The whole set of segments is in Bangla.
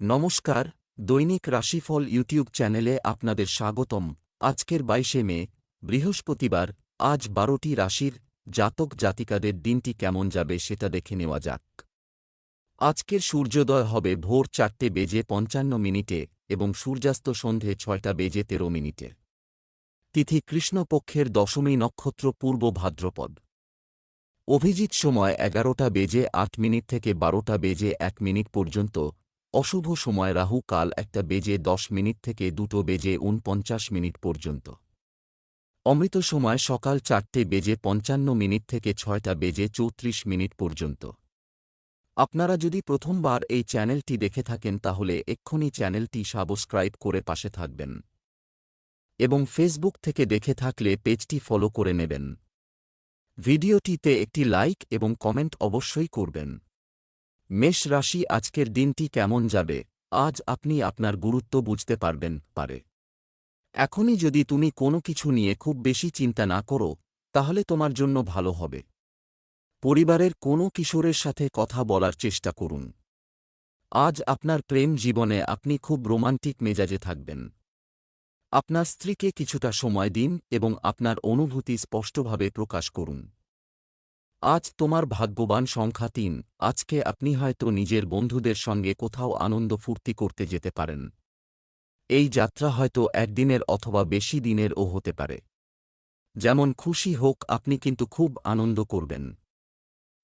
নমস্কার, দৈনিক রাশিফল ইউটিউব চ্যানেলে আপনাদের স্বাগতম। আজকের বাইশে মে, বৃহস্পতিবার, আজ বারোটি রাশির জাতক জাতিকাদের দিনটি কেমন যাবে সেটা দেখে নেওয়া যাক। আজকের সূর্যোদয় হবে ভোর চারটে বেজে পঞ্চান্ন মিনিটে এবং সূর্যাস্ত সন্ধে ছয়টা বেজে তেরো মিনিটে। তিথি কৃষ্ণপক্ষের দশমী নক্ষত্র পূর্ব ভাদ্রপদ। অভিজিৎ সময় এগারোটা বেজে আট মিনিট থেকে বারোটা বেজে এক মিনিট পর্যন্ত অশুভ সময় রাহু কাল একটা বেজে দশ মিনিট থেকে দুটো বেজে উনপঞ্চাশ মিনিট পর্যন্ত। অমৃত সময় সকাল চারটে বেজে পঞ্চান্ন মিনিট থেকে ছয়টা বেজে চৌত্রিশ মিনিট পর্যন্ত। আপনারা যদি প্রথমবার এই চ্যানেলটি দেখে থাকেন তাহলে এক্ষুনি চ্যানেলটি সাবস্ক্রাইব করে পাশে থাকবেন। এবং ফেসবুক থেকে দেখে থাকলে পেজটি ফলো করে নেবেন। ভিডিওটিতে একটি লাইক এবং কমেন্ট অবশ্যই করবেন। মেষ রাশি আজকের দিনটি কেমন যাবে? আজ আপনি আপনার গুরুত্ব বুঝতে পারবেন, পারে। এখনই যদি তুমি কোনো কিছু নিয়ে খুব বেশি চিন্তা না করো, তাহলে তোমার জন্য ভালো হবে। পরিবারের কোনো কিশোরের সাথে কথা বলার চেষ্টা করুন। আজ আপনার প্রেম জীবনে আপনি খুব রোমান্টিক মেজাজে থাকবেন। আপনার স্ত্রীকে কিছুটা সময় দিন এবং আপনার অনুভূতি স্পষ্টভাবে প্রকাশ করুন। আজ তোমার ভাগ্যবান সংখ্যা তিন। আজকে আপনি হয়তো নিজের বন্ধুদের সঙ্গে কোথাও আনন্দ ফুর্তি করতে যেতে পারেন। এই যাত্রা হয়তো একদিনের অথবা বেশি দিনেরও হতে পারে। যেমন খুশি হোক, আপনি কিন্তু খুব আনন্দ করবেন।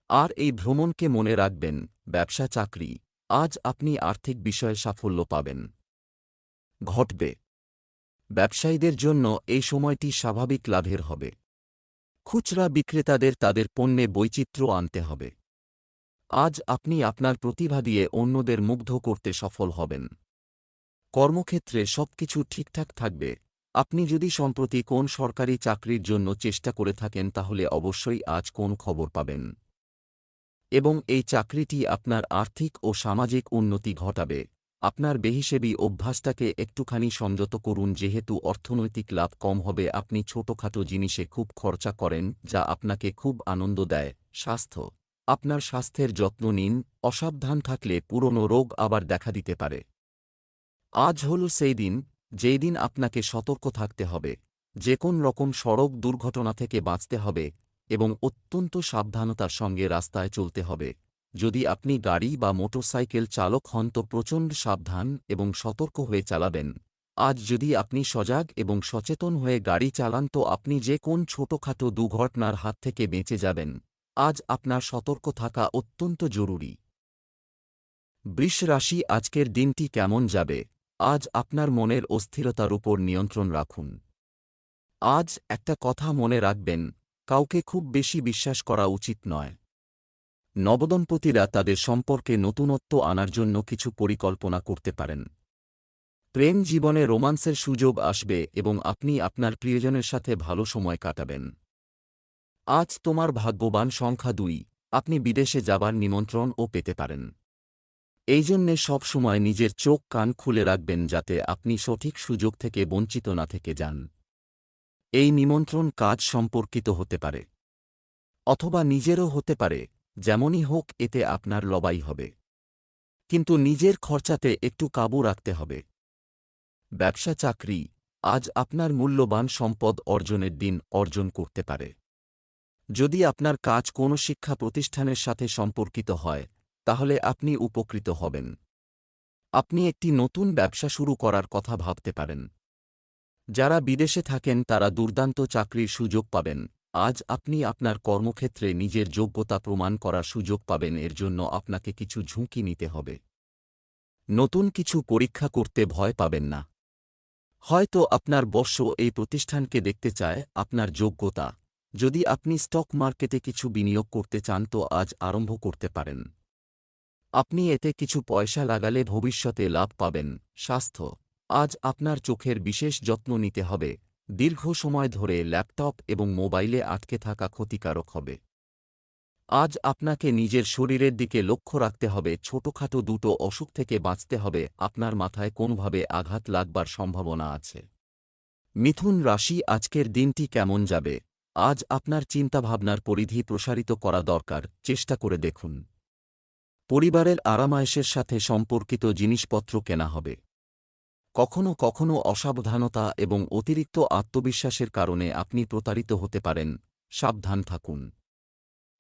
আর এই ভ্রমণকে মনে রাখবেন, ব্যবসা, চাকরি, আজ আপনি আর্থিক বিষয়ে সাফল্য পাবেন। ঘটবে। ব্যবসায়ীদের জন্য এই সময়টি স্বাভাবিক লাভের হবে। খুচরা বিক্রেতাদের তাদের পণ্যে বৈচিত্র্য আনতে হবে। আজ আপনি আপনার প্রতিভা দিয়ে অন্যদের মুগ্ধ করতে সফল হবেন। কর্মক্ষেত্রে সবকিছু ঠিকঠাক থাকবে। আপনি যদি সম্প্রতি কোন সরকারি চাকরির জন্য চেষ্টা করে থাকেন, তাহলে অবশ্যই আজ কোন খবর পাবেন। এবং এই চাকরিটি আপনার আর্থিক ও সামাজিক উন্নতি ঘটাবে। আপনার বেহিসেবি অভ্যাসটাকে একটুখানি সংযত করুন, যেহেতু অর্থনৈতিক লাভ কম হবে। আপনি ছোটখাটো জিনিসে খুব খরচা করেন, যা আপনাকে খুব আনন্দ দেয়। স্বাস্থ্য। আপনার স্বাস্থ্যের যত্ন নিন। অসাবধান থাকলে পুরনো রোগ আবার দেখা দিতে পারে। আজ হল সেই দিন, যেই দিন আপনাকে সতর্ক থাকতে হবে। যে কোন রকম সড়ক দুর্ঘটনা থেকে বাঁচতে হবে এবং অত্যন্ত সাবধানতার সঙ্গে রাস্তায় চলতে হবে। যদি আপনি গাড়ি বা মোটরসাইকেল চালক হন তো প্রচণ্ড সাবধান এবং সতর্ক হয়ে চালাবেন। আজ যদি আপনি সজাগ এবং সচেতন হয়ে গাড়ি চালান তো আপনি যে কোন ছোটখাটো দুর্ঘটনার হাত থেকে বেঁচে যাবেন। আজ আপনার সতর্ক থাকা অত্যন্ত জরুরি। বৃষ রাশি, আজকের দিনটি কেমন যাবে? আজ আপনার মনের অস্থিরতার উপর নিয়ন্ত্রণ রাখুন। আজ একটা কথা মনে রাখবেন, কাউকে খুব বেশি বিশ্বাস করা উচিত নয়। নবদম্পতিরা তাদের সম্পর্কে নতুনত্ব আনার জন্য কিছু পরিকল্পনা করতে পারেন। প্রেম জীবনে রোমান্সের সুযোগ আসবে এবং আপনি আপনার প্রিয়জনের সাথে ভালো সময় কাটাবেন। আজ তোমার ভাগ্যবান সংখ্যা দুই, আপনি বিদেশে যাবার নিমন্ত্রণ ও পেতে পারেন। এই জন্যে সবসময় নিজের চোখ কান খুলে রাখবেন যাতে আপনি সঠিক সুযোগ থেকে বঞ্চিত না থেকে যান। এই নিমন্ত্রণ কাজ সম্পর্কিত হতে পারে। অথবা নিজেরও হতে পারে। যেমনই হোক, এতে আপনার লবাই হবে। কিন্তু নিজের খরচাতে একটু কাবু রাখতে হবে। ব্যবসা চাকরি, আজ আপনার মূল্যবান সম্পদ অর্জনের দিন অর্জন করতে পারে। যদি আপনার কাজ কোনো শিক্ষা প্রতিষ্ঠানের সাথে সম্পর্কিত হয়, তাহলে আপনি উপকৃত হবেন। আপনি একটি নতুন ব্যবসা শুরু করার কথা ভাবতে পারেন। যারা বিদেশে থাকেন, তারা দুর্দান্ত চাকরির সুযোগ পাবেন। আজ আপনি আপনার কর্মক্ষেত্রে নিজের যোগ্যতা প্রমাণ করার সুযোগ পাবেন, এর জন্য আপনাকে কিছু ঝুঁকি নিতে হবে। নতুন কিছু পরীক্ষা করতে ভয় পাবেন না। হয়তো আপনার বর্ষ এই প্রতিষ্ঠানকে দেখতে চায়, আপনার যোগ্যতা। যদি আপনি স্টক মার্কেটে কিছু বিনিয়োগ করতে চান, তো আজ আরম্ভ করতে পারেন। আপনি এতে কিছু পয়সা লাগালে ভবিষ্যতে লাভ পাবেন। স্বাস্থ্য। আজ আপনার চোখের বিশেষ যত্ন নিতে হবে। দীর্ঘ সময় ধরে ল্যাপটপ এবং মোবাইলে আটকে থাকা ক্ষতিকারক হবে। আজ আপনাকে নিজের শরীরের দিকে লক্ষ্য রাখতে হবে, ছোটখাটো দুটো অসুখ থেকে বাঁচতে হবে, আপনার মাথায় কোনোভাবে আঘাত লাগবার সম্ভাবনা আছে। মিথুন রাশি, আজকের দিনটি কেমন যাবে? আজ আপনার চিন্তাভাবনার পরিধি প্রসারিত করা দরকার, চেষ্টা করে দেখুন। পরিবারের আরামায়েশের সাথে সম্পর্কিত জিনিসপত্র কেনা হবে। কখনো কখনও অসাবধানতা এবং অতিরিক্ত আত্মবিশ্বাসের কারণে আপনি প্রতারিত হতে পারেন। সাবধান থাকুন।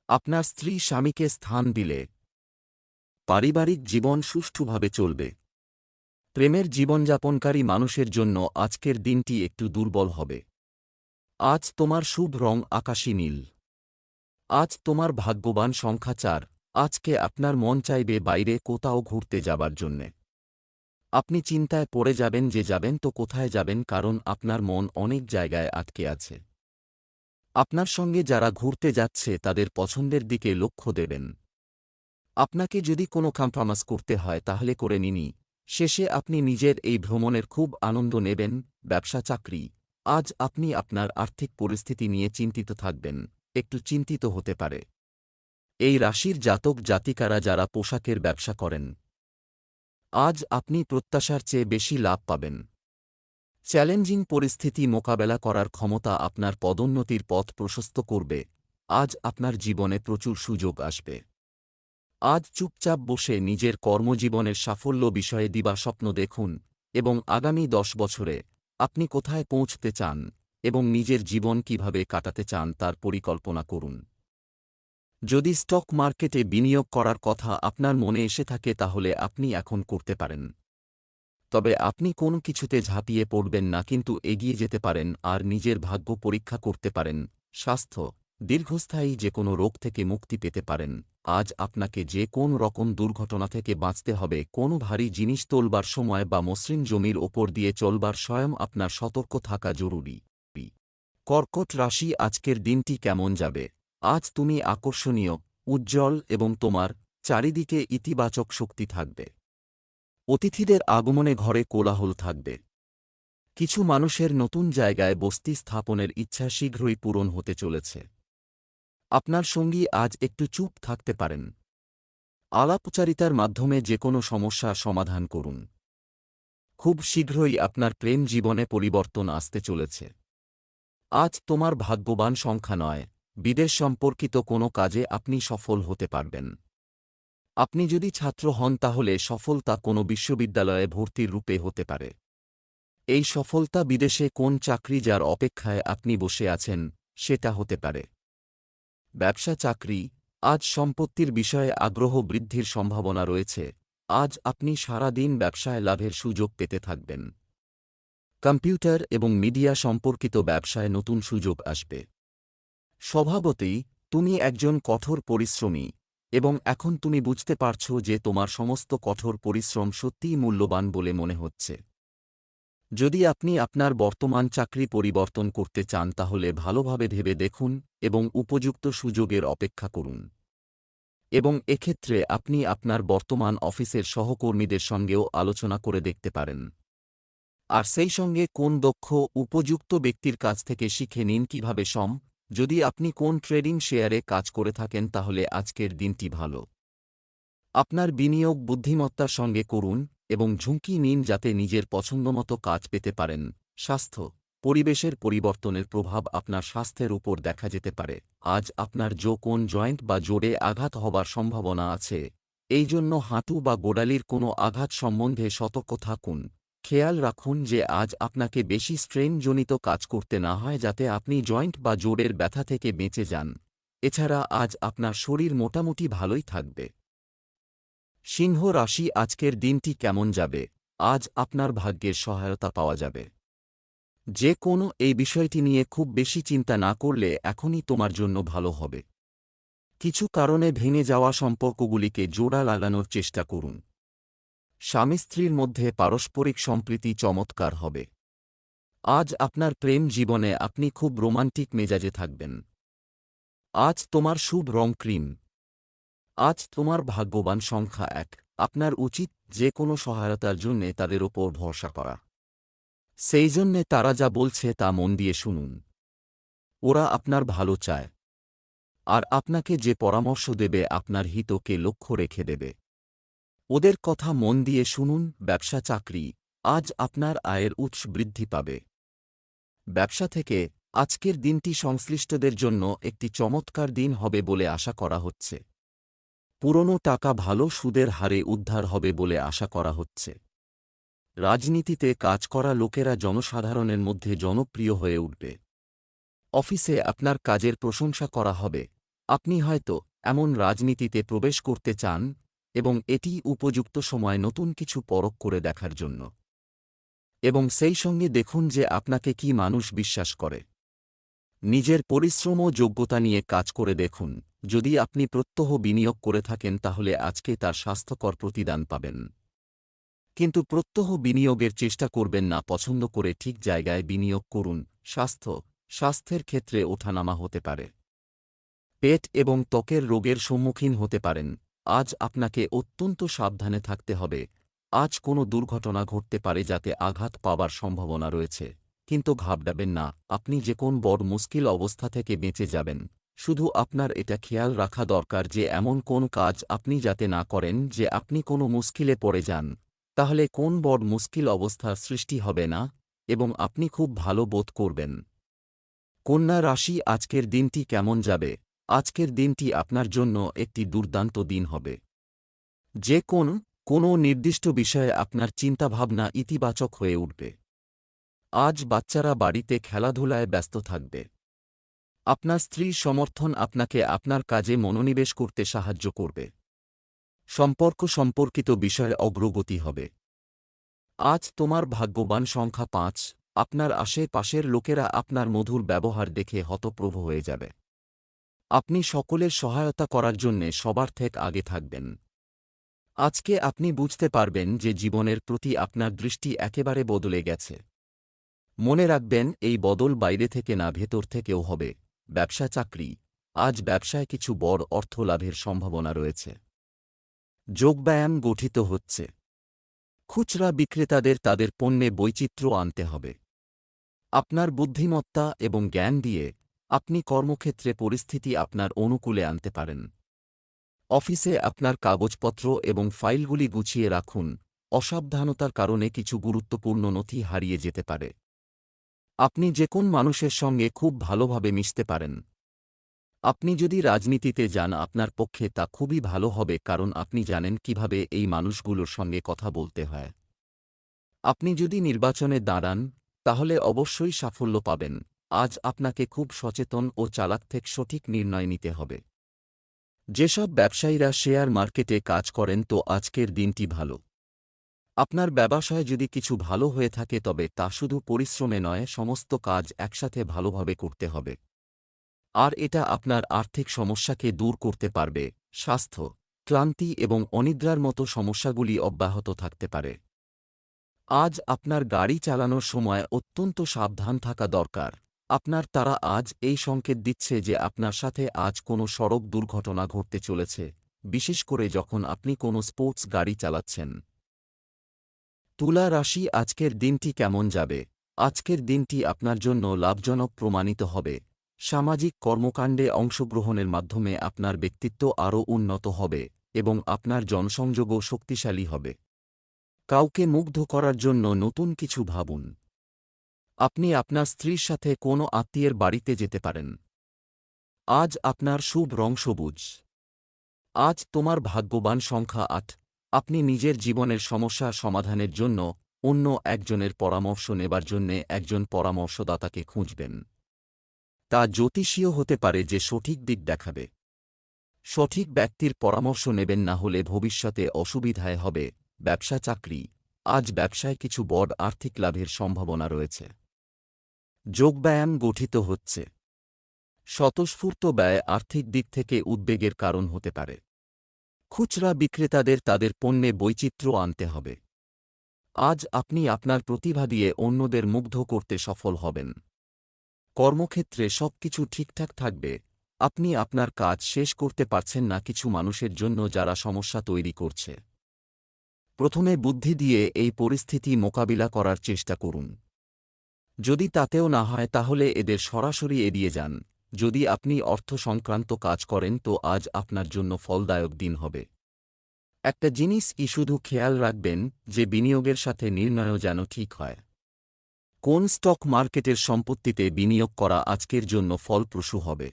আপনার স্ত্রী স্বামীকে স্থান দিলে পারিবারিক জীবন সুষ্ঠুভাবে চলবে। প্রেমের জীবনযাপনকারী মানুষের জন্য আজকের দিনটি একটু দুর্বল হবে। আজ তোমার শুভ রং আকাশী নীল। আজ তোমার ভাগ্যবান সংখ্যা চার। আজকে আপনার মন চাইবে বাইরে কোথাও ঘুরতে যাবার জন্যে। আপনি চিন্তায় পড়ে যাবেন যে যাবেন তো কোথায় যাবেন কারণ আপনার মন অনেক জায়গায় আটকে আছে। আপনার সঙ্গে যারা ঘুরতে যাচ্ছে তাদের পছন্দের দিকে লক্ষ্য দেবেন। আপনাকে যদি কোনো কম্প্রমাস করতে হয় তাহলে করে নিনি শেষে আপনি নিজের এই ভ্রমণের খুব আনন্দ নেবেন, ব্যবসা, চাকরি। আজ আপনি আপনার আর্থিক পরিস্থিতি নিয়ে চিন্তিত থাকবেন, একটু চিন্তিত হতে পারে। এই রাশির জাতক জাতিকারা যারা পোশাকের ব্যবসা করেন আজ আপনি প্রত্যাশার চেয়ে বেশি লাভ পাবেন। চ্যালেঞ্জিং পরিস্থিতি মোকাবেলা করার ক্ষমতা আপনার পদোন্নতির পথ প্রশস্ত করবে। আজ আপনার জীবনে প্রচুর সুযোগ আসবে। আজ চুপচাপ বসে নিজের কর্মজীবনের সাফল্য বিষয়ে দিবা স্বপ্ন দেখুন এবং আগামী দশ বছরে আপনি কোথায় পৌঁছতে চান এবং নিজের জীবন কীভাবে কাটাতে চান তার পরিকল্পনা করুন। যদি স্টক মার্কেটে বিনিয়োগ করার কথা আপনার মনে এসে থাকে তাহলে আপনি এখন করতে পারেন। তবে আপনি কোনো কিছুতে ঝাঁপিয়ে পড়বেন না কিন্তু এগিয়ে যেতে পারেন আর নিজের ভাগ্য পরীক্ষা করতে পারেন। স্বাস্থ্য, দীর্ঘস্থায়ী যে কোনো রোগ থেকে মুক্তি পেতে পারেন। আজ আপনাকে যে কোন রকম দুর্ঘটনা থেকে বাঁচতে হবে, কোনো ভারী জিনিস তোলবার সময় বা মসৃণ জমির ওপর দিয়ে চলবার স্বয়ং আপনার সতর্ক থাকা জরুরি। কর্কট রাশি আজকের দিনটি কেমন যাবে? আজ তুমি আকর্ষণীয়, উজ্জ্বল এবং তোমার চারিদিকে ইতিবাচক শক্তি থাকবে। অতিথিদের আগমনে ঘরে কোলাহল থাকবে। কিছু মানুষের নতুন জায়গায় বস্তি স্থাপনের ইচ্ছা শীঘ্রই পূরণ হতে চলেছে। আপনার সঙ্গী আজ একটু চুপ থাকতে পারেন। আলাপচারিতার মাধ্যমে যে কোনো সমস্যা সমাধান করুন। খুব শীঘ্রই আপনার প্রেম জীবনে পরিবর্তন আসতে চলেছে। আজ তোমার ভাগ্যবান সংখ্যা নয় বিদেশ সম্পর্কিত কোনো কাজে আপনি সফল হতে পারবেন। আপনি যদি ছাত্র হন তাহলে সফলতা কোনো বিশ্ববিদ্যালয়ে ভর্তির রূপে হতে পারে। এই সফলতা বিদেশে কোন চাকরি যার অপেক্ষায় আপনি বসে আছেন, সেটা হতে পারে। ব্যবসা চাকরি, আজ সম্পত্তির বিষয়ে আগ্রহ বৃদ্ধির সম্ভাবনা রয়েছে, আজ আপনি সারা দিন ব্যবসায় লাভের সুযোগ পেতে থাকবেন। কম্পিউটার এবং মিডিয়া সম্পর্কিত ব্যবসায় নতুন সুযোগ আসবে। স্বভাবতেই, তুমি একজন কঠোর পরিশ্রমী, এবং এখন তুমি বুঝতে পারছ যে তোমার সমস্ত কঠোর পরিশ্রম সত্যিই মূল্যবান বলে মনে হচ্ছে। যদি আপনি আপনার বর্তমান চাকরি পরিবর্তন করতে চান তাহলে ভালোভাবে ভেবে দেখুন এবং উপযুক্ত সুযোগের অপেক্ষা করুন। এবং এক্ষেত্রে আপনি আপনার বর্তমান অফিসের সহকর্মীদের সঙ্গেও আলোচনা করে দেখতে পারেন। আর সেই সঙ্গে কোন দক্ষ, উপযুক্ত ব্যক্তির কাছ থেকে শিখে নিন কীভাবে সম যদি আপনি কোন ট্রেডিং শেয়ারে কাজ করে থাকেন তাহলে আজকের দিনটি ভালো। আপনার বিনিয়োগ বুদ্ধিমত্তার সঙ্গে করুন এবং ঝুঁকি নিন যাতে নিজের পছন্দমতো কাজ পেতে পারেন। স্বাস্থ্য, পরিবেশের পরিবর্তনের প্রভাব আপনার স্বাস্থ্যের উপর দেখা যেতে পারে। আজ আপনার জো কোন জয়েন্ট বা জোরে আঘাত হবার সম্ভাবনা আছে। এই জন্য হাঁটু বা গোড়ালির কোনো আঘাত সম্বন্ধে সতর্ক থাকুন। খেয়াল রাখুন যে আজ আপনাকে বেশি স্ট্রেনজনিত কাজ করতে না হয় যাতে আপনি জয়েন্ট বা জোরের ব্যথা থেকে বেঁচে যান। এছাড়া আজ আপনার শরীর মোটামুটি ভালোই থাকবে। সিংহ রাশি, আজকের দিনটি কেমন যাবে? আজ আপনার ভাগ্যের সহায়তা পাওয়া যাবে। যে কোনো এই বিষয়টি নিয়ে খুব বেশি চিন্তা না করলে এখনই তোমার জন্য ভালো হবে। কিছু কারণে ভেঙে যাওয়া সম্পর্কগুলিকে জোড়া লাগানোর চেষ্টা করুন। স্বামী স্ত্রীর মধ্যে পারস্পরিক সম্প্রীতি চমৎকার হবে। আজ আপনার প্রেম জীবনে আপনি খুব রোমান্টিক মেজাজে থাকবেন। আজ তোমার শুভ রং ক্রিম। আজ তোমার ভাগ্যবান সংখ্যা এক। আপনার উচিত যে কোনো সহায়তার জন্যে তাদের ওপর ভরসা করা। সেই জন্যে তারা যা বলছে তা মন দিয়ে শুনুন। ওরা আপনার ভালো চায়। আর আপনাকে যে পরামর্শ দেবে আপনার হিতকে লক্ষ্য রেখে দেবে। ওদের কথা মন দিয়ে শুনুন, ব্যবসা চাকরি, আজ আপনার আয়ের উৎস বৃদ্ধি পাবে। ব্যবসা থেকে আজকের দিনটি সংশ্লিষ্টদের জন্য একটি চমৎকার দিন হবে বলে আশা করা হচ্ছে। পুরনো টাকা ভালো সুদের হারে উদ্ধার হবে বলে আশা করা হচ্ছে। রাজনীতিতে কাজ করা লোকেরা জনসাধারণের মধ্যে জনপ্রিয় হয়ে উঠবে। অফিসে আপনার কাজের প্রশংসা করা হবে। আপনি হয়তো এমন রাজনীতিতে প্রবেশ করতে চান এবং এটি উপযুক্ত সময় নতুন কিছু পরখ করে দেখার জন্য। এবং সেই সঙ্গে দেখুন যে আপনাকে কি মানুষ বিশ্বাস করে। নিজের পরিশ্রম ও যোগ্যতা নিয়ে কাজ করে দেখুন। যদি আপনি প্রত্যহ বিনিয়োগ করে থাকেন তাহলে আজকে তার স্বাস্থ্যকর প্রতিদান পাবেন। কিন্তু প্রত্যহ বিনিয়োগের চেষ্টা করবেন না, পছন্দ করে ঠিক জায়গায় বিনিয়োগ করুন। স্বাস্থ্য, স্বাস্থ্যের ক্ষেত্রে ওঠানামা হতে পারে। পেট এবং ত্বকের রোগের সম্মুখীন হতে পারেন। আজ আপনাকে অত্যন্ত সাবধানে থাকতে হবে। আজ কোনো দুর্ঘটনা ঘটতে পারে যাতে আঘাত পাবার সম্ভাবনা রয়েছে। কিন্তু ঘাবড়াবেন না, আপনি যে কোন বড় মুশকিল অবস্থা থেকে বেঁচে যাবেন। শুধু আপনার এটা খেয়াল রাখা দরকার যে এমন কোন কাজ আপনি যাতে না করেন যে আপনি কোনো মুশকিলে পড়ে যান। তাহলে কোন বড় মুশকিল অবস্থার সৃষ্টি হবে না? এবং আপনি খুব ভালো বোধ করবেন। কন্যা রাশি, আজকের দিনটি কেমন যাবে? আজকের দিনটি আপনার জন্য একটি দুর্দান্ত দিন হবে। যে কোন, কোনো নির্দিষ্ট বিষয়ে আপনার চিন্তাভাবনা ইতিবাচক হয়ে উঠবে। আজ বাচ্চারা বাড়িতে খেলাধুলায় ব্যস্ত থাকবে। আপনার স্ত্রী সমর্থন আপনাকে আপনার কাজে মনোনিবেশ করতে সাহায্য করবে। সম্পর্ক সম্পর্কিত বিষয়ে অগ্রগতি হবে। আজ তোমার ভাগ্যবান সংখ্যা পাঁচ, আপনার আশেপাশের লোকেরা আপনার মধুর ব্যবহার দেখে হতপ্রভ হয়ে যাবে। আপনি সকলের সহায়তা করার জন্যে সবার থেকে আগে থাকবেন। আজকে আপনি বুঝতে পারবেন যে জীবনের প্রতি আপনার দৃষ্টি একেবারে বদলে গেছে। মনে রাখবেন, এই বদল বাইরে থেকে না ভেতর থেকেও হবে। ব্যবসা চাকরি। আজ ব্যবসায় কিছু বড় অর্থ লাভের সম্ভাবনা রয়েছে। যোগব্যায়াম গঠিত হচ্ছে। খুচরা বিক্রেতাদের তাদের পণ্যে বৈচিত্র্য আনতে হবে। আপনার বুদ্ধিমত্তা এবং জ্ঞান দিয়ে আপনি কর্মক্ষেত্রে পরিস্থিতি আপনার অনুকূলে আনতে পারেন। অফিসে আপনার কাগজপত্র এবং ফাইলগুলি গুছিয়ে রাখুন, অসাবধানতার কারণে কিছু গুরুত্বপূর্ণ নথি হারিয়ে যেতে পারে। আপনি যে কোন মানুষের সঙ্গে খুব ভালোভাবে মিশতে পারেন। আপনি যদি রাজনীতিতে যান, আপনার পক্ষে তা খুবই ভালো হবে কারণ আপনি জানেন কীভাবে এই মানুষগুলোর সঙ্গে কথা বলতে হয়। আপনি যদি নির্বাচনে দাঁড়ান, তাহলে অবশ্যই সাফল্য পাবেন। আজ আপনাকে খুব সচেতন ও চালাক থেকে সঠিক নির্ণয় নিতে হবে। যেসব ব্যবসায়ীরা শেয়ার মার্কেটে কাজ করেন তো আজকের দিনটি ভালো। আপনার ব্যবসায় যদি কিছু ভালো হয়ে থাকে তবে তা শুধু পরিশ্রমে নয়, সমস্ত কাজ একসাথে ভালোভাবে করতে হবে। আর এটা আপনার আর্থিক সমস্যাকে দূর করতে পারবে। স্বাস্থ্য, ক্লান্তি এবং অনিদ্রার মতো সমস্যাগুলি অব্যাহত থাকতে পারে। আজ আপনার গাড়ি চালানোর সময় অত্যন্ত সাবধান থাকা দরকার। আপনার তারা আজ এই সংকেত দিচ্ছে যে আপনার সাথে আজ কোনো সড়ক দুর্ঘটনা ঘটতে চলেছে, বিশেষ করে যখন আপনি কোনো স্পোর্টস গাড়ি চালাচ্ছেন। তুলা রাশি, আজকের দিনটি কেমন যাবে? আজকের দিনটি আপনার জন্য লাভজনক প্রমাণিত হবে। সামাজিক কর্মকাণ্ডে অংশগ্রহণের মাধ্যমে আপনার ব্যক্তিত্ব আরও উন্নত হবে এবং আপনার জনসংযোগও শক্তিশালী হবে। কাউকে মুগ্ধ করার জন্য নতুন কিছু ভাবুন। আপনি আপনার স্ত্রীর সাথে কোনো আত্মীয়ের বাড়িতে যেতে পারেন। আজ আপনার শুভ রং সবুজ। আজ তোমার ভাগ্যবান সংখ্যা আট। আপনি নিজের জীবনের সমস্যা সমাধানের জন্য অন্য একজনের পরামর্শ নেবার জন্যে একজন পরামর্শদাতাকে খুঁজবেন। তা জ্যোতিষীয় হতে পারে যে সঠিক দিক দেখাবে। সঠিক ব্যক্তির পরামর্শ নেবেন না হলে ভবিষ্যতে অসুবিধায় হবে। ব্যবসা চাকরি। আজ ব্যবসায় কিছু বড় আর্থিক লাভের সম্ভাবনা রয়েছে। যোগব্যায়াম গঠিত হচ্ছে। স্বতঃস্ফূর্ত ব্যয় আর্থিক দিক থেকে উদ্বেগের কারণ হতে পারে। খুচরা বিক্রেতাদের তাদের পণ্যে বৈচিত্র্য আনতে হবে। আজ আপনি আপনার প্রতিভা দিয়ে অন্যদের মুগ্ধ করতে সফল হবেন। কর্মক্ষেত্রে সবকিছু ঠিকঠাক থাকবে, আপনি আপনার কাজ শেষ করতে পারছেন না কিছু মানুষের জন্য যারা সমস্যা তৈরি করছে। প্রথমে বুদ্ধি দিয়ে এই পরিস্থিতি মোকাবিলা করার চেষ্টা করুন। যদি তাতেও না হয় তাহলে এদের সরাসরি এড়িয়ে যান। যদি আপনি অর্থ সংক্রান্ত কাজ করেন তো আজ আপনার জন্য ফলদায়ক দিন হবে। একটা জিনিস ই শুধু খেয়াল রাখবেন যে বিনিয়োগের সাথে নির্ণয়ও যেন ঠিক হয়। কোন স্টক মার্কেটের সম্পত্তিতে বিনিয়োগ করা আজকের জন্য ফলপ্রসূ হবে?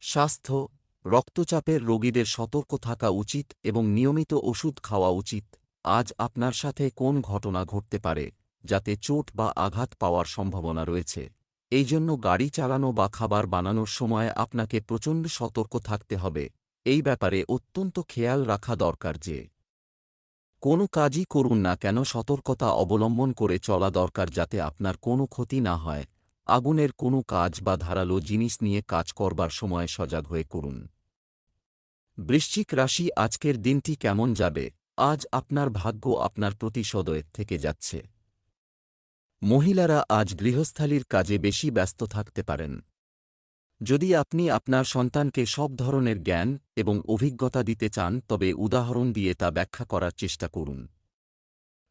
স্বাস্থ্য, রক্তচাপের রোগীদের সতর্ক থাকা উচিত এবং নিয়মিত ওষুধ খাওয়া উচিত। আজ আপনার সাথে কোন ঘটনা ঘটতে পারে? যাতে চোট বা আঘাত পাওয়ার সম্ভাবনা রয়েছে। এই জন্য গাড়ি চালানো বা খাবার বানানোর সময় আপনাকে প্রচণ্ড সতর্ক থাকতে হবে। এই ব্যাপারে অত্যন্ত খেয়াল রাখা দরকার যে, কোনো কাজই করুন না কেন, সতর্কতা অবলম্বন করে চলা দরকার যাতে আপনার কোনো ক্ষতি না হয়। আগুনের কোনো কাজ বা ধারালো জিনিস নিয়ে কাজ করবার সময় সজাগ হয়ে করুন। বৃশ্চিক রাশি, আজকের দিনটি কেমন যাবে? আজ আপনার ভাগ্য আপনার প্রতি সদয় থেকে যাচ্ছে। মহিলারা আজ গৃহস্থালির কাজে বেশি ব্যস্ত থাকতে পারেন। যদি আপনি আপনার সন্তানকে সব ধরনের জ্ঞান এবং অভিজ্ঞতা দিতে চান, তবে উদাহরণ দিয়ে তা ব্যাখ্যা করার চেষ্টা করুন।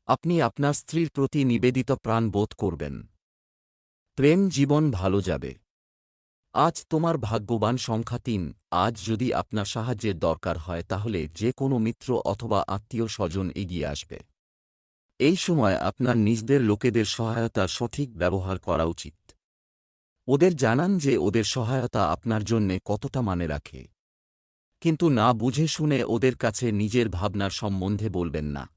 আপনি আপনার স্ত্রীর প্রতি নিবেদিত প্রাণ বোধ করবেন। প্রেম জীবন ভালো যাবে। আজ তোমার ভাগ্যবান সংখ্যা তিন। আজ যদি আপনার সাহায্যের দরকার হয়, তাহলে যে কোনো মিত্র অথবা আত্মীয় স্বজন এগিয়ে আসবে। এই সময় আপনার নিজদের লোকেদের সহায়তা সঠিক ব্যবহার করা উচিত। ওদের জানান যে ওদের সহায়তা আপনার জন্যে কতটা মানে রাখে। কিন্তু না বুঝে শুনে ওদের কাছে নিজের ভাবনার সম্বন্ধে বলবেন না।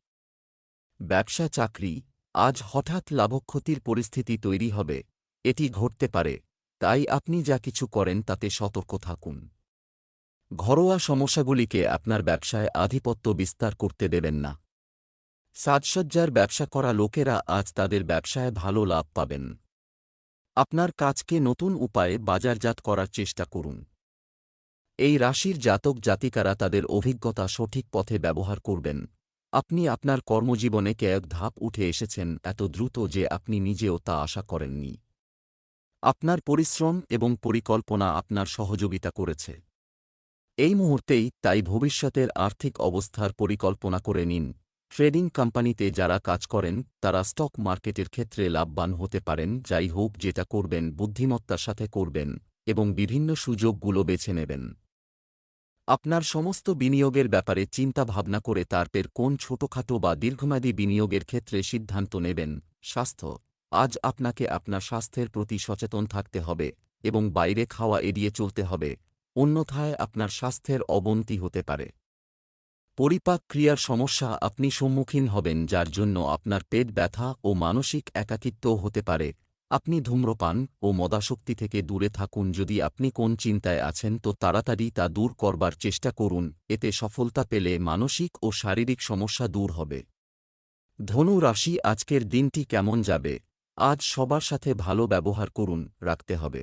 ব্যবসা চাকরি, আজ হঠাৎ লাভক্ষতির পরিস্থিতি তৈরি হবে, এটি ঘটতে পারে, তাই আপনি যা কিছু করেন তাতে সতর্ক থাকুন। ঘরোয়া সমস্যাগুলিকে আপনার ব্যবসায় আধিপত্য বিস্তার করতে দেবেন না। সাজসজ্জার ব্যবসা করা লোকেরা আজ তাদের ব্যবসায় ভালো লাভ পাবেন। আপনার কাজকে নতুন উপায়ে বাজারজাত করার চেষ্টা করুন। এই রাশির জাতক জাতিকারা তাদের অভিজ্ঞতা সঠিক পথে ব্যবহার করবেন। আপনি আপনার কর্মজীবনে কয়েক ধাপ উঠে এসেছেন এত দ্রুত যে আপনি নিজেও তা আশা করেননি। আপনার পরিশ্রম এবং পরিকল্পনা আপনার সহযোগিতা করেছে। এই মুহূর্তেই তাই ভবিষ্যতের আর্থিক অবস্থার পরিকল্পনা করে নিন। ট্রেডিং কোম্পানিতে যারা কাজ করেন, তারা স্টক মার্কেটের ক্ষেত্রে লাভবান হতে পারেন, যাই হোক যেটা করবেন, বুদ্ধিমত্তার সাথে করবেন এবং বিভিন্ন সুযোগগুলো বেছে নেবেন। আপনার সমস্ত বিনিয়োগের ব্যাপারে চিন্তা ভাবনা করে তারপের কোন ছোটখাটো বা দীর্ঘমেয়াদী বিনিয়োগের ক্ষেত্রে সিদ্ধান্ত নেবেন, স্বাস্থ্য। আজ আপনাকে আপনার স্বাস্থ্যের প্রতি সচেতন থাকতে হবে এবং বাইরে খাওয়া এড়িয়ে চলতে হবে। অন্যথায় আপনার স্বাস্থ্যের অবনতি হতে পারে। পরিপাক ক্রিয়ার সমস্যা আপনি সম্মুখীন হবেন যার জন্য আপনার পেট ব্যথা ও মানসিক একাকিত্বও হতে পারে। আপনি ধূম্রপান ও মদাশক্তি থেকে দূরে থাকুন যদি আপনি কোন চিন্তায় আছেন তো তাড়াতাড়ি তা দূর করবার চেষ্টা করুন, এতে সফলতা পেলে মানসিক ও শারীরিক সমস্যা দূর হবে। ধনু রাশি, আজকের দিনটি কেমন যাবে? আজ সবার সাথে ভালো ব্যবহার করুন, রাখতে হবে।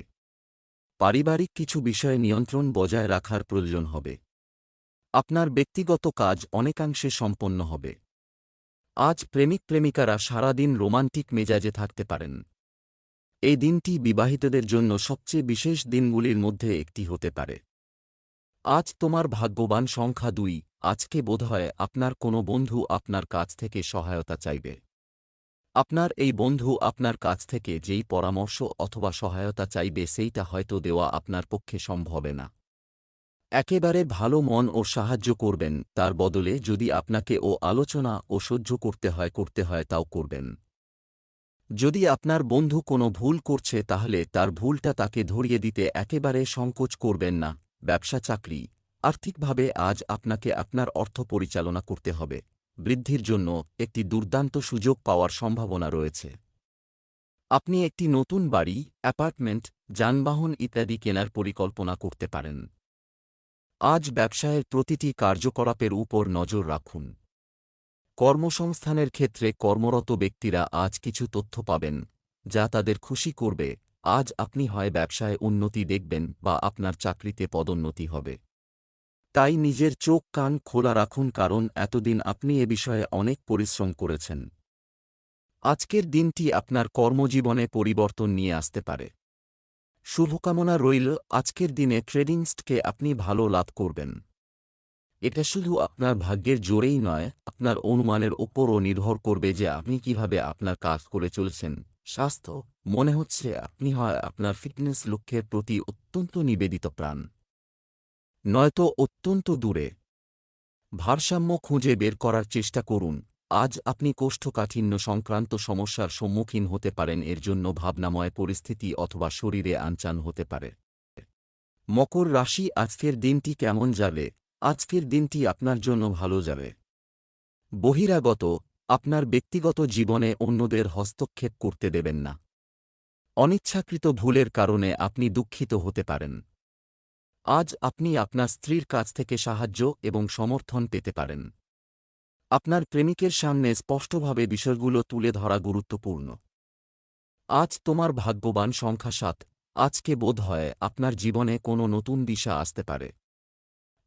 পারিবারিক কিছু বিষয়ে নিয়ন্ত্রণ বজায় রাখার প্রয়োজন হবে। আপনার ব্যক্তিগত কাজ অনেকাংশে সম্পন্ন হবে। আজ প্রেমিক প্রেমিকারা সারাদিন রোমান্টিক মেজাজে থাকতে পারেন। এই দিনটি বিবাহিতদের জন্য সবচেয়ে বিশেষ দিনগুলির মধ্যে একটি হতে পারে। আজ তোমার ভাগ্যবান সংখ্যা দুই, আজকে বোধহয় আপনার কোনো বন্ধু আপনার কাছ থেকে সহায়তা চাইবে। আপনার এই বন্ধু আপনার কাছ থেকে যেই পরামর্শ অথবা সহায়তা চাইবে সেইটা হয়তো দেওয়া আপনার পক্ষে সম্ভবে না। একেবারে ভালো মন ও সাহায্য করবেন, তার বদলে যদি আপনাকে ও আলোচনা ও সহ্য করতে হয় করতে হয়, তাও করবেন। যদি আপনার বন্ধু কোনো ভুল করছে, তাহলে তার ভুলটা তাকে ধরিয়ে দিতে একেবারে সংকোচ করবেন না, ব্যবসা, চাকরি। আর্থিকভাবে আজ আপনাকে আপনার অর্থ পরিচালনা করতে হবে। বৃদ্ধির জন্য একটি দুর্দান্ত সুযোগ পাওয়ার সম্ভাবনা রয়েছে। আপনি একটি নতুন বাড়ি, অ্যাপার্টমেন্ট, যানবাহন ইত্যাদি কেনার পরিকল্পনা করতে পারেন। আজ ব্যবসায়ের প্রতিটি কার্যকলাপের উপর নজর রাখুন। কর্মসংস্থানের ক্ষেত্রে কর্মরত ব্যক্তিরা আজ কিছু তথ্য পাবেন, যা তাদের খুশি করবে। আজ আপনি হয় ব্যবসায় উন্নতি দেখবেন বা আপনার চাকরিতে পদোন্নতি হবে। তাই নিজের চোখ কান খোলা রাখুন কারণ এতদিন আপনি এ বিষয়ে অনেক পরিশ্রম করেছেন। আজকের দিনটি আপনার কর্মজীবনে পরিবর্তন নিয়ে আসতে পারে। শুভকামনা রইল আজকের দিনে ট্রেডিংসকে আপনি ভালো লাভ করবেন। এটা শুধু আপনার ভাগ্যের জোরেই নয়, আপনার অনুমানের ওপরও নির্ভর করবে যে আপনি কীভাবে আপনার কাজ করে চলছেন। স্বাস্থ্য, মনে হচ্ছে আপনি হয় আপনার ফিটনেস লক্ষ্যের প্রতি অত্যন্ত নিবেদিত প্রাণ। নয়তো অত্যন্ত দূরে। ভারসাম্য খুঁজে বের করার চেষ্টা করুন। আজ আপনি কোষ্ঠকাঠিন্য সংক্রান্ত সমস্যার সম্মুখীন হতে পারেন, এর জন্য ভাবনাময় পরিস্থিতি অথবা শরীরে আনচান হতে পারে। মকর রাশি, আজকের দিনটি কেমন যাবে? আজকের দিনটি আপনার জন্য ভালো যাবে। বহিরাগত, আপনার ব্যক্তিগত জীবনে অন্যদের হস্তক্ষেপ করতে দেবেন না। অনিচ্ছাকৃত ভুলের কারণে আপনি দুঃখিত হতে পারেন। আজ আপনি আপনার স্ত্রীর কাছ থেকে সাহায্য এবং সমর্থন পেতে পারেন। আপনার প্রেমিকের সামনে স্পষ্টভাবে বিষয়গুলো তুলে ধরা গুরুত্বপূর্ণ। আজ তোমার ভাগ্যবান সংখ্যা সাত। আজকে বোধ হয় আপনার জীবনে কোনো নতুন দিশা আসতে পারে।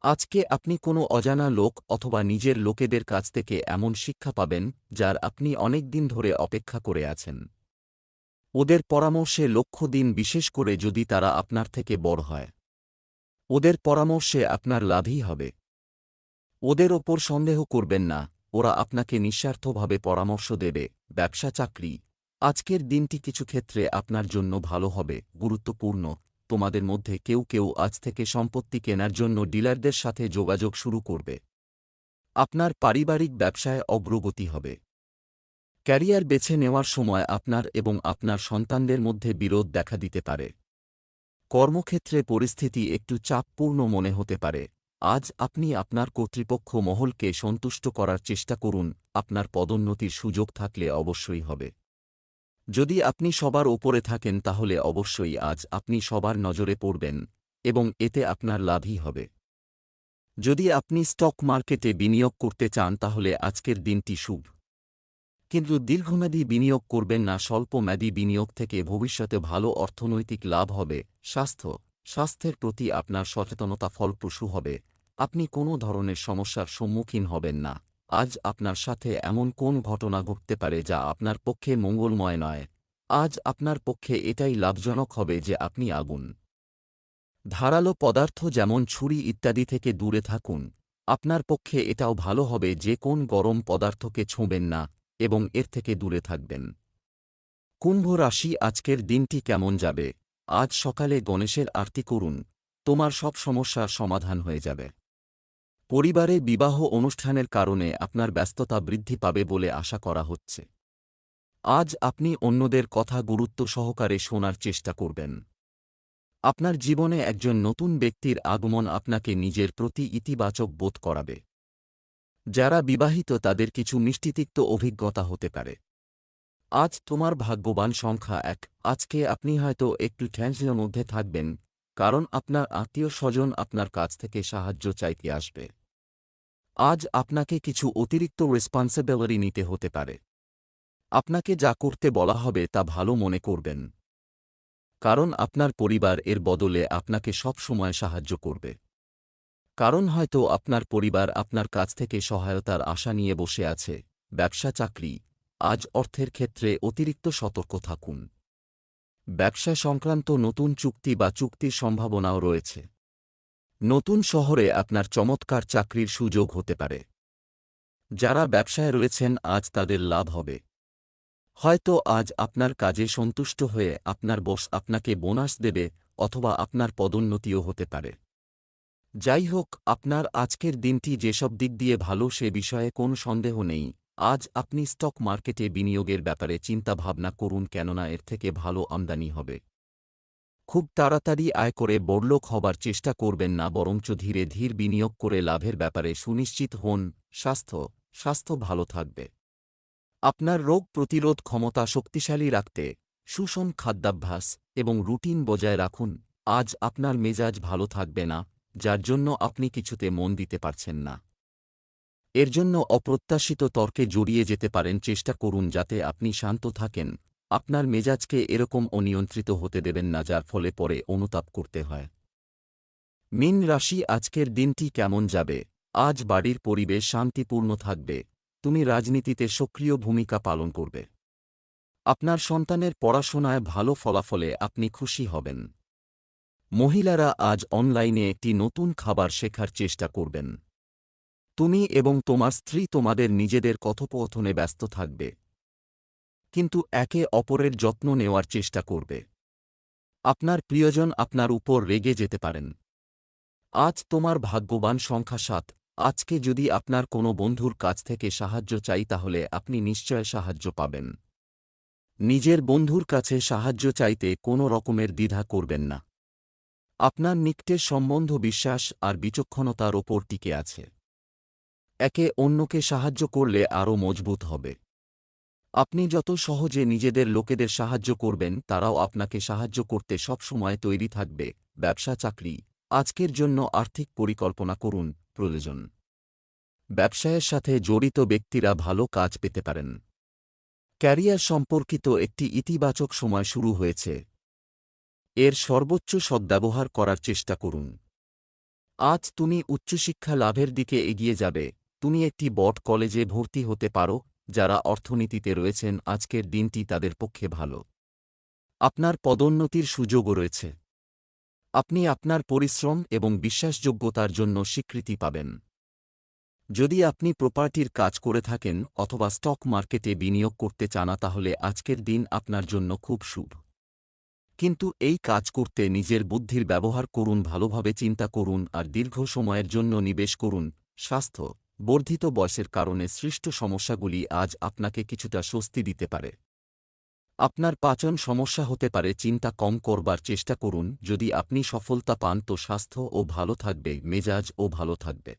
আজকে আপনি কোনো অজানা লোক অথবা নিজের লোকেদের কাছ থেকে এমন শিক্ষা পাবেন যার আপনি অনেক দিন ধরে অপেক্ষা করে আছেন। ওদের পরামর্শে লক্ষ্য দিন বিশেষ করে যদি তারা আপনার থেকে বড় হয়। ওদের পরামর্শে আপনার লাভই হবে। ওদের ওপর সন্দেহ করবেন না। ওরা আপনাকে নিঃস্বার্থভাবে পরামর্শ দেবে, ব্যবসা চাকরি। আজকের দিনটি কিছু ক্ষেত্রে আপনার জন্য ভালো হবে, গুরুত্বপূর্ণ। তোমাদের মধ্যে কেউ কেউ আজ থেকে সম্পত্তি কেনার জন্য ডিলারদের সাথে যোগাযোগ শুরু করবে। আপনার পারিবারিক ব্যবসায় অগ্রগতি হবে। ক্যারিয়ার বেছে নেওয়ার সময় আপনার এবং আপনার সন্তানদের মধ্যে বিরোধ দেখা দিতে পারে। কর্মক্ষেত্রে পরিস্থিতি একটু চাপপূর্ণ মনে হতে পারে। আজ আপনি আপনার কর্তৃপক্ষ মহলকে সন্তুষ্ট করার চেষ্টা করুন, আপনার পদোন্নতির সুযোগ থাকলে অবশ্যই হবে। যদি আপনি সবার ওপরে থাকেন তাহলে অবশ্যই আজ আপনি সবার নজরে পড়বেন, এবং এতে আপনার লাভই হবে। যদি আপনি স্টক মার্কেটে বিনিয়োগ করতে চান তাহলে আজকের দিনটি শুভ। কিন্তু দীর্ঘমেয়াদী বিনিয়োগ করবেন না, স্বল্পমেয়াদী বিনিয়োগ থেকে ভবিষ্যতে ভালো অর্থনৈতিক লাভ হবে, স্বাস্থ্য স্বাস্থ্যের প্রতি আপনার সচেতনতা ফলপ্রসূ হবে। আপনি কোনো ধরনের সমস্যার সম্মুখীন হবেন না। আজ আপনার সাথে এমন কোন ঘটনা ঘটতে পারে যা আপনার পক্ষে মঙ্গলময় নয়? আজ আপনার পক্ষে এটাই লাভজনক হবে যে আপনি আগুন। ধারালো পদার্থ যেমন ছুরি ইত্যাদি থেকে দূরে থাকুন। আপনার পক্ষে এটাও ভালো হবে যে কোন গরম পদার্থকে ছোঁবেন না এবং এর থেকে দূরে থাকবেন। কুম্ভ রাশি আজকের দিনটি কেমন যাবে? আজ সকালে গণেশের আরতি করুন, তোমার সব সমস্যার সমাধান হয়ে যাবে। পরিবারে বিবাহ অনুষ্ঠানের কারণে আপনার ব্যস্ততা বৃদ্ধি পাবে বলে আশা করা হচ্ছে। আজ আপনি অন্যদের কথা গুরুত্ব সহকারে শোনার চেষ্টা করবেন। আপনার জীবনে একজন নতুন ব্যক্তির আগমন আপনাকে নিজের প্রতি ইতিবাচক বোধ করাবে। যারা বিবাহিত তাদের কিছু মিষ্টিতিক্ত অভিজ্ঞতা হতে পারে। আজ তোমার ভাগ্যবান সংখ্যা এক। আজকে আপনি হয়তো একটু টেনশনের মধ্যে থাকবেন, কারণ আপনার আত্মীয় স্বজন আপনার কাছ থেকে সাহায্য চাইতে আসবে। আজ আপনাকে কিছু অতিরিক্ত রেসপন্সিবিলিটি নিতে হতে পারে। আপনাকে যা করতে বলা হবে তা ভালো মনে করবেন, কারণ আপনার পরিবার এর বদলে আপনাকে সব সময় সাহায্য করবে। কারণ হয়তো আপনার পরিবার আপনার কাছ থেকে সহায়তার আশা নিয়ে বসে আছে, ব্যবসা, চাকরি আজ অর্থের ক্ষেত্রে অতিরিক্ত সতর্ক থাকুন। ব্যবসা সংক্রান্ত নতুন চুক্তি বা চুক্তির সম্ভাবনাও রয়েছে। নতুন শহরে আপনার চমৎকার চাকরির সুযোগ হতে পারে। যারা ব্যবসায় রয়েছেন, আজ তাদের লাভ হবে। হয়তো আজ আপনার কাজে সন্তুষ্ট হয়ে আপনার বস আপনাকে বোনাস দেবে অথবা আপনার পদোন্নতিও হতে পারে। যাই হোক, আপনার আজকের দিনটি যেসব দিক দিয়ে ভালো সে বিষয়ে কোন সন্দেহ নেই। আজ আপনি স্টক মার্কেটে বিনিয়োগের ব্যাপারে চিন্তা ভাবনা করুন কেননা এর থেকে ভালো আমদানি হবে। খুব তাড়াতাড়ি আয় করে বড়লোক হবার চেষ্টা করবেন না, বরঞ্চ ধীরে ধীর বিনিয়োগ করে লাভের ব্যাপারে সুনিশ্চিত হন। স্বাস্থ্য স্বাস্থ্য ভালো থাকবে। আপনার রোগ প্রতিরোধ ক্ষমতা শক্তিশালী রাখতে সুষম খাদ্যাভ্যাস এবং রুটিন বজায় রাখুন। আজ আপনার মেজাজ ভালো থাকবে না, যার জন্য আপনি কিছুতে মন দিতে পারছেন না। এর জন্য অপ্রত্যাশিত তর্কে জড়িয়ে যেতে পারেন, চেষ্টা করুন যাতে আপনি শান্ত থাকেন। আপনার মেজাজকে এরকম অনিয়ন্ত্রিত হতে দেবেন না, যার ফলে পরে অনুতাপ করতে হয়। মিন রাশি, আজকের দিনটি কেমন যাবে? আজ বাড়ির পরিবেশ শান্তিপূর্ণ থাকবে। তুমি রাজনীতিতে সক্রিয় ভূমিকা পালন করবে। আপনার সন্তানের পড়াশোনায় ভালো ফলাফলে আপনি খুশি হবেন। মহিলারা আজ অনলাইনে একটি নতুন খাবার শেখার চেষ্টা করবেন। তুমি এবং তোমার স্ত্রী তোমাদের নিজেদের কথোপকথনে ব্যস্ত থাকবে। কিন্তু একে অপরের যত্ন নেওয়ার চেষ্টা করবে। আপনার প্রিয়জন আপনার উপর রেগে যেতে পারেন। আজ তোমার ভাগ্যবান সংখ্যা সাত। আজকে যদি আপনার কোনো বন্ধুর কাছ থেকে সাহায্য চাই তাহলে আপনি নিশ্চয় সাহায্য পাবেন। নিজের বন্ধুর কাছে সাহায্য চাইতে কোনো রকমের দ্বিধা করবেন না। আপনার নিকটের সম্বন্ধ বিশ্বাস আর বিচক্ষণতার ওপর টিকে আছে। একে অন্যকে সাহায্য করলে আরও মজবুত হবে। আপনি যত সহজে নিজেদের লোকেদের সাহায্য করবেন, তারাও আপনাকে সাহায্য করতে সবসময় তৈরি থাকবে, ব্যবসা, চাকরি। আজকের জন্য আর্থিক পরিকল্পনা করুন, প্রয়োজন। ব্যবসায়ের সাথে জড়িত ব্যক্তিরা ভালো কাজ পেতে পারেন। ক্যারিয়ার সম্পর্কিত একটি ইতিবাচক সময় শুরু হয়েছে। এর সর্বোচ্চ সদ্ব্যবহার করার চেষ্টা করুন। আজ তুমি উচ্চশিক্ষা লাভের দিকে এগিয়ে যাবে। তুমি একটি বট কলেজে ভর্তি হতে পারো, যারা অর্থনীতিতে রয়েছেন, আজকের দিনটি তাদের পক্ষে ভালো। আপনার পদোন্নতির সুযোগও রয়েছে। আপনি আপনার পরিশ্রম এবং বিশ্বাসযোগ্যতার জন্য স্বীকৃতি পাবেন। যদি আপনি প্রপার্টির কাজ করে থাকেন অথবা স্টক মার্কেটে বিনিয়োগ করতে চানা, তাহলে আজকের দিন আপনার জন্য খুব শুভ। কিন্তু এই কাজ করতে নিজের বুদ্ধির ব্যবহার করুন, ভালোভাবে চিন্তা করুন, আর দীর্ঘ সময়ের জন্য নিবেশ করুন, স্বাস্থ্য। বর্ধিত বয়সের কারণে সৃষ্ট সমস্যাগুলি আজ আপনাকে কিছুটা স্বস্তি দিতে পারে। আপনার পাচন সমস্যা হতে পারে, চিন্তা কম করবার চেষ্টা করুন, যদি আপনি সফলতা পান তো স্বাস্থ্য ও ভালো থাকবে, মেজাজ ও ভালো থাকবে।